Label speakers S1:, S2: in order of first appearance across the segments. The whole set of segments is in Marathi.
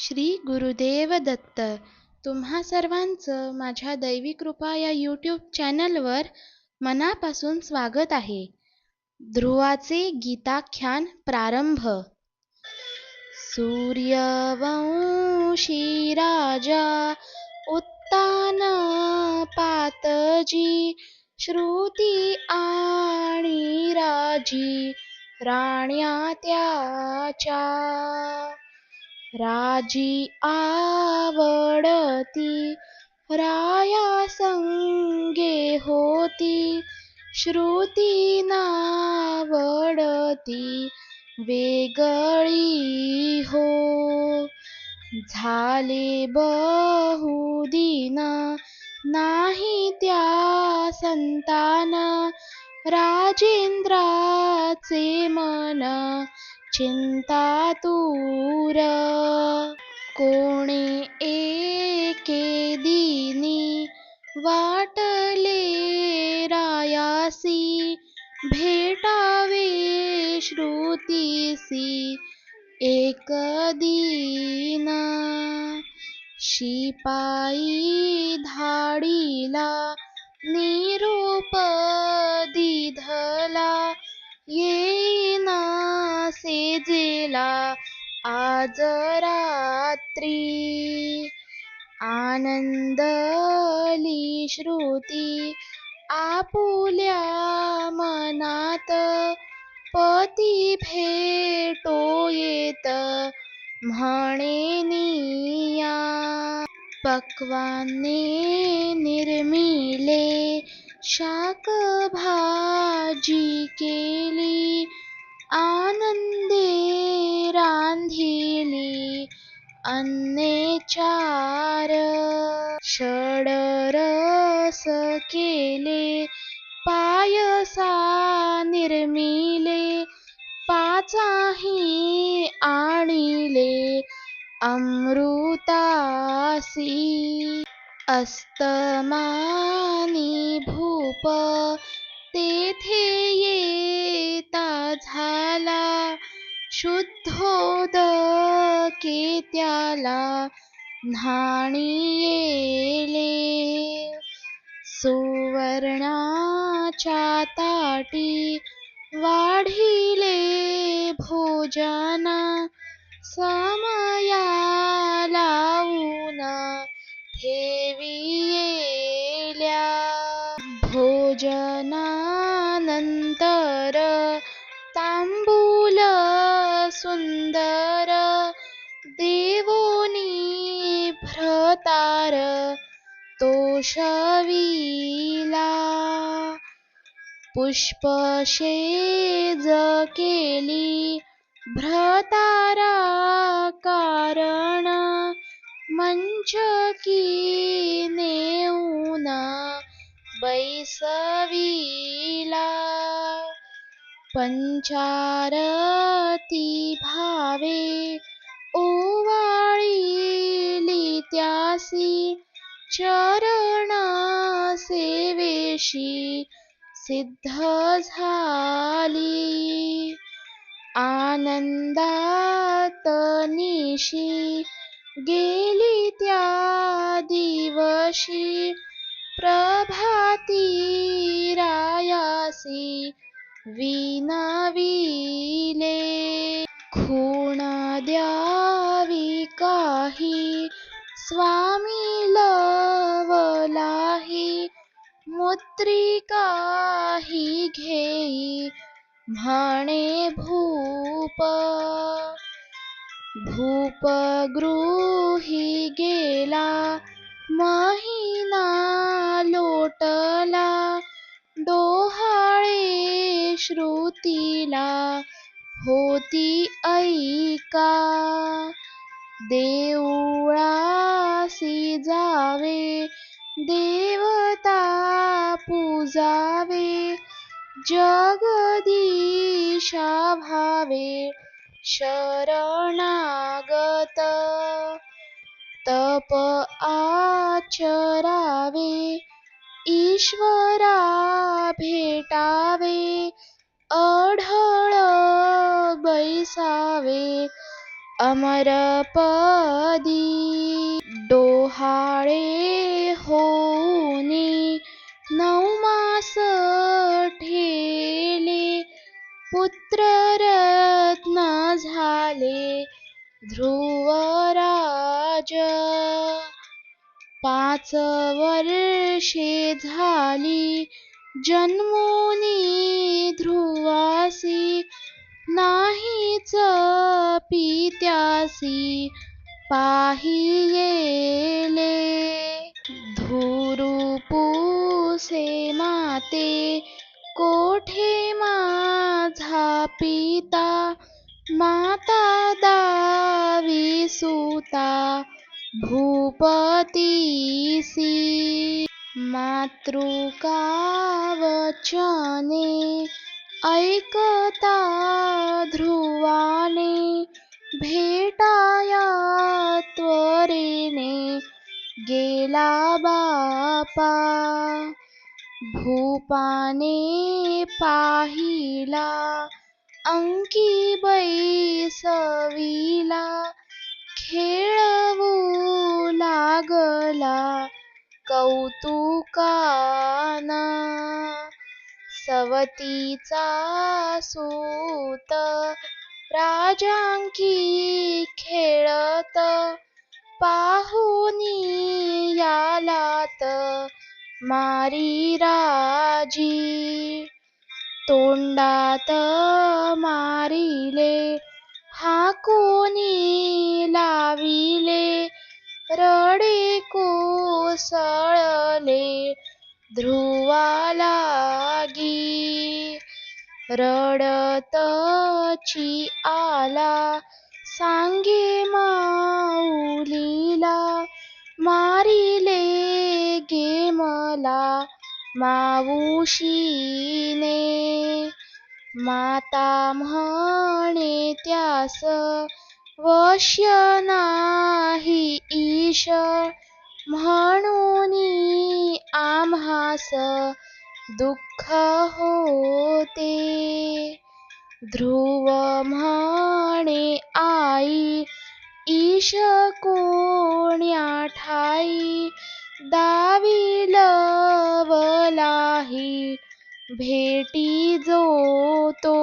S1: श्री गुरुदेव दत्त. तुम्हा सर्वांचं माझ्या दैवी कृपा या यूट्यूब चॅनलवर मनापासून स्वागत आहे. ध्रुवाचे गीताख्यान प्रारंभ. सूर्यवंशी राजा उत्तान पातजी श्रुती आणि राजी राण्या त्याच्या राजी आवडती राया संगे होती श्रुती नावडती वेगळी हो. झाले बहुदिन नाही त्या संतान राजेंद्राचे मन चिंता दूर कोणे एके दिनी वाटले रायासी भेटावे श्रुतीसी एक दिन. शिपाई धाडीला निरूप दिधला येईना सेजेला आज रात्री. आनंदली श्रुती आपुल्या मनात पती भेटो येत म्हणे पक्वाने निर्मिले शाक भाजी केली आनंदे रांधिली अन्ने चार षडरस केले पायसा निर्मिले पाचाही आणिले अमृतासी अस्तमानी भूप तेथे येता झाला शुद्धोदके त्याला न्हाणी येले. सुवर्णाच्या ताटी वाढिले भोजना समया लावून ठेवियेल्या भोजनानंतर तांबूल सुंदर देवोनी भ्रतार तोषविला पुष्पशेज केली भ्रतारा कारण मंचकी नेऊन बैसविला पंचारती भावे ओवाळीली त्यासी चरण सेवेशी सिद्ध झाली आनंदात निशी गेली त्या दिवशी प्रभाती रायासी विनविले. खूण द्यावी काही स्वामी लवलाही मुद्रिकाही घेई म्हणे भूप. भूपगृही गेला महिना लोटला डोहाळे श्रुतीला होती ऐका. देऊळासी जावे देवता पूजावे जगदीशा भावे शरणागत. तप आचरावे ईश्वरा भेटावे अढळ बैसावे. अमरपदी डोहाळे होऊनी नऊ ध्रुवराज पाच वर्षे झाली. जन्मोनी ध्रुवासी नाहीच पित्यासी पाहियेले धुरुपुसे माते कोठे माझा पिता? माता दा सुता भूपतीसी मातृकावचने ऐकता ध्रुवाने भेटाया त्वरेने गेला बापा। भूपाने पाहिला अंकी बैसविला खेळवू लागला कौतुकाना. सवतीचा सूत राजांकी खेळत पाहुनी यालात मारी राजी. तोंडात मारिले हाकोनी लाविले रडे कोसळले ध्रुवालागी रडतची आला सांगे माऊलीला मारिले गे मला मावशीने. माता म्हणे त्यास वश्य नाही ईश. म्हणून आम्हास दुःख होते. ध्रुव म्हणे आई ईश कोण्या ठाई? दावी लवलाही भेटी जो तो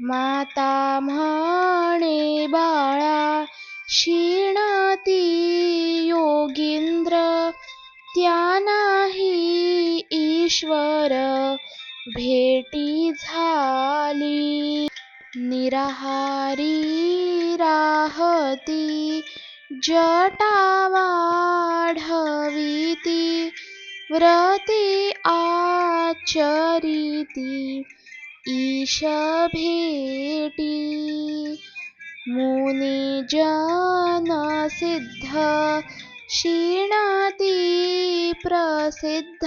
S1: माता म्हणे बाळा क्षीणती योगिंद्र त्या नाही ईश्वर भेटी झाली. निराहारी राहती जटा वाढविती व्रते आचरिति ईशभेटी। मुनिजनसिद्ध क्षीणाति प्रसिद्ध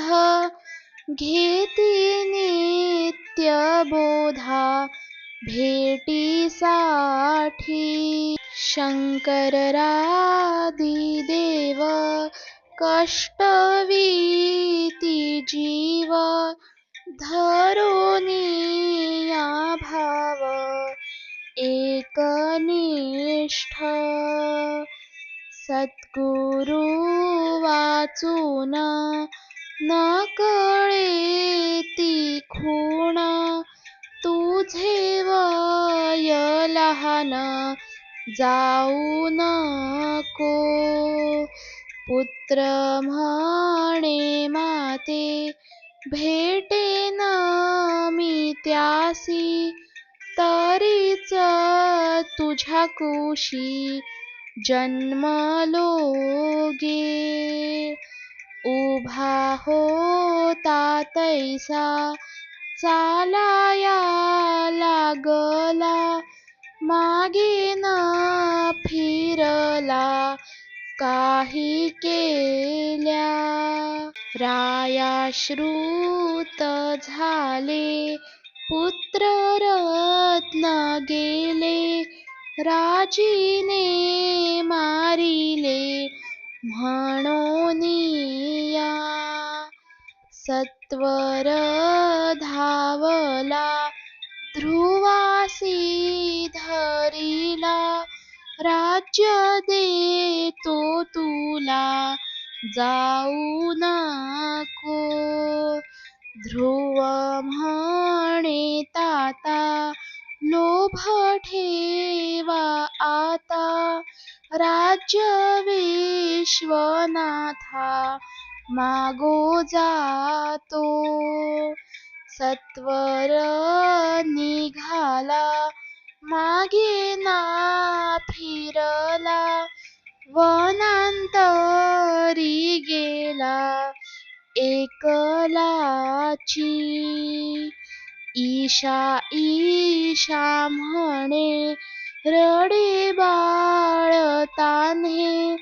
S1: घेति नित्यबोधा भेटी साठी। शङ्करदिदेव कष्टवीती जीव धरुनिया भाव एकनिष्ठ सद्गुरु वाचून न कळे ती खूण तुझे वय लहान जाऊ नको. पुत्र म्हणे माते भेटेन मी त्यासी तरीच तुझ्या कुशी जन्मलो गे उभा होता तैसा चालाया लागला मागे न फिरला काही केल्या. राया श्रुत झाले पुत्र रत्न गेले. राजीने मारिले म्हणून सत्वर धावला ध्रुवासी धरिला. राज्य देतो तुला जाऊ नको. ध्रुव म्हणे ताता लोभ ठेवा आता. राज्य विश्वनाथा मागो जातो. सत्वर निघाला मागे ना फिरला वनांतरी गेला एकलाची. ईशा ईशा म्हणे रडे बाळताने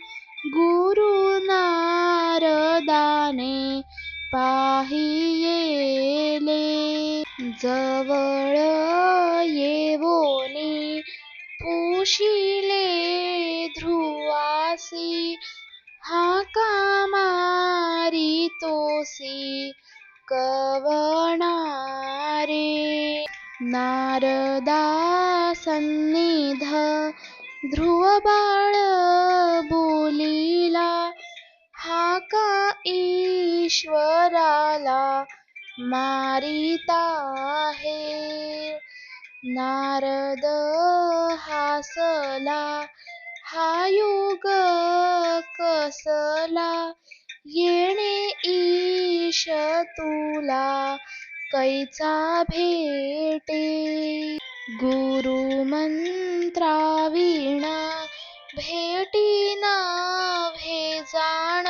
S1: गुरु नारदाने पाहियेले. जवळ येवोनी पुशिले ध्रुवासी हाका मारितोसी कवणारे? नारदा सन्निध ध्रुव बाळ बोलिला हाका ईश्वराला मारिता आहे नारद हासला हा योग कसला? येणे ईश तुला कैचा भेटे? गुरु मंत्राविणा भेटी नव्हे जाण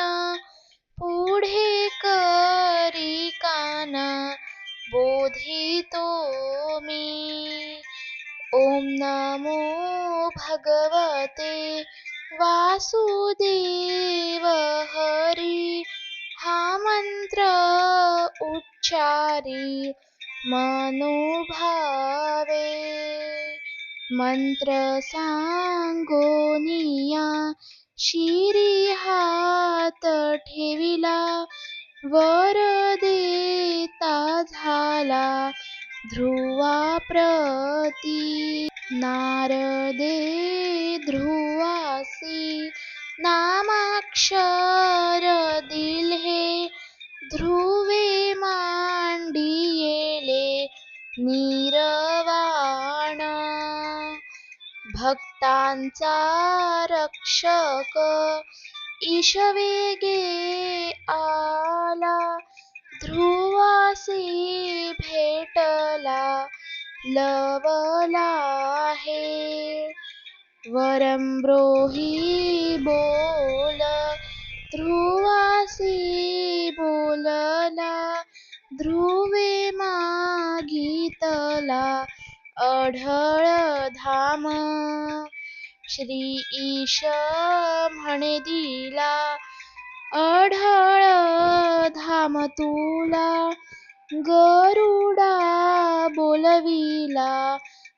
S1: पुढे कर कान बोधितो मी. ओम नमो भगवते वासुदेव हरी. हा मंत्र उच्चारी मनोभावे. मंत्र सांगोनिया शिरी हात ठेविला वर देता झाला ध्रुवा प्रती. नारदे ध्रुवासी नामाक्षर दिल्हे ध्रुवे मांडियेले निरवाण. भक्तांचा रक्षक ईशवेगे आला. ध्रुवासी भेटला लवला हे वरमब्रोही बोल ध्रुवासी बोलला ध्रुवे मागितला अढळ धाम. श्री ईश म्हणे दिला अढळ धाम तुला गरुडा बोलविला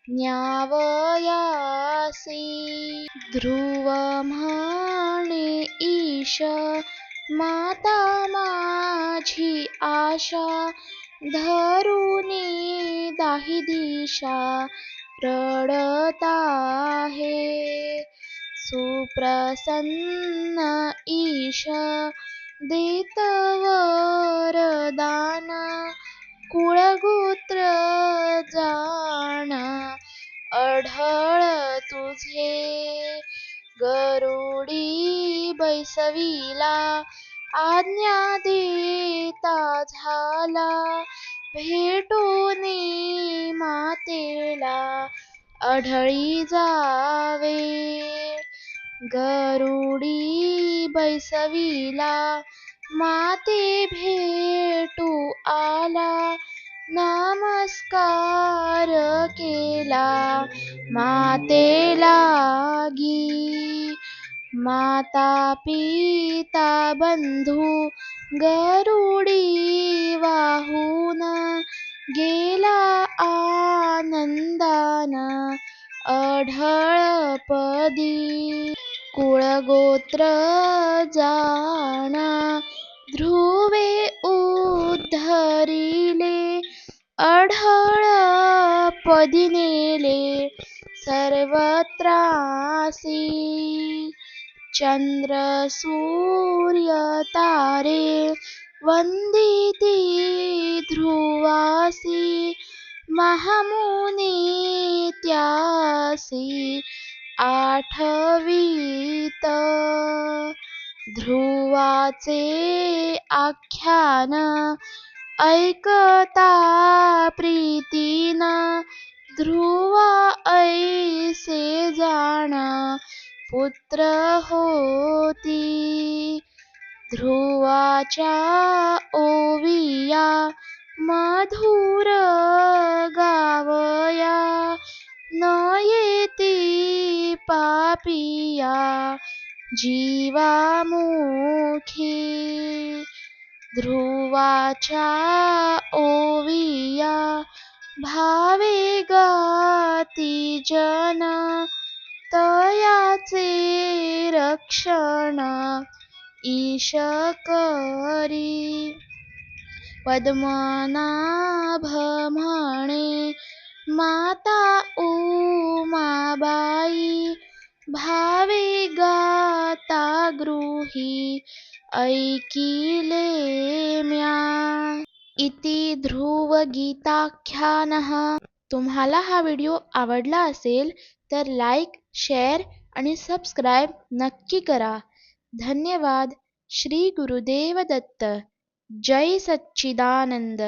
S1: न्यावयासी. ध्रुव म्हणे ईश माता माझी आशा धरुनी दाही दिशा रडता आहे. सुप्रसन्न ईश देत वरदान कुळगोत्र जाण अढळ तुझे गरुडी बैसविला आज्ञा देता झाला भेटोनी मातेला आढळी जावे. गरुडी बैसविला माते भेटू आला नमस्कार केला. मातेला गी माता पिता बंधू गरुडी वाहून गेला आनंदान अढळपदी कुळगोत्र जाणा ध्रुवे उद्धरिले अढळ पदिनेले सर्वत्रासी चंद्र सूर्य तारे वंदिती ध्रुवासी महामुनी त्यासी आठवीत ध्रुवाचे आख्यान ऐकता प्रीतीन ध्रुवा ऐसे जाण पुत्र होती. ध्रुवाच्या ओविया मधुर गावया पापिया जीवामुखी ध्रुवाच्या ओविया भावे गाती जन तयाचे रक्षण ईश करी. पद्मनाभ म्हणे माता उमाबाई भावे गाता गृही ऐकिले म्या। इति ध्रुवगीताख्यानः तुम्हाला हा व्हिडिओ आवडला असेल तर लाईक, शेअर आणि सबस्क्राईब नक्की करा. धन्यवाद. श्री गुरुदेव दत्त. जय सच्चिदानंद.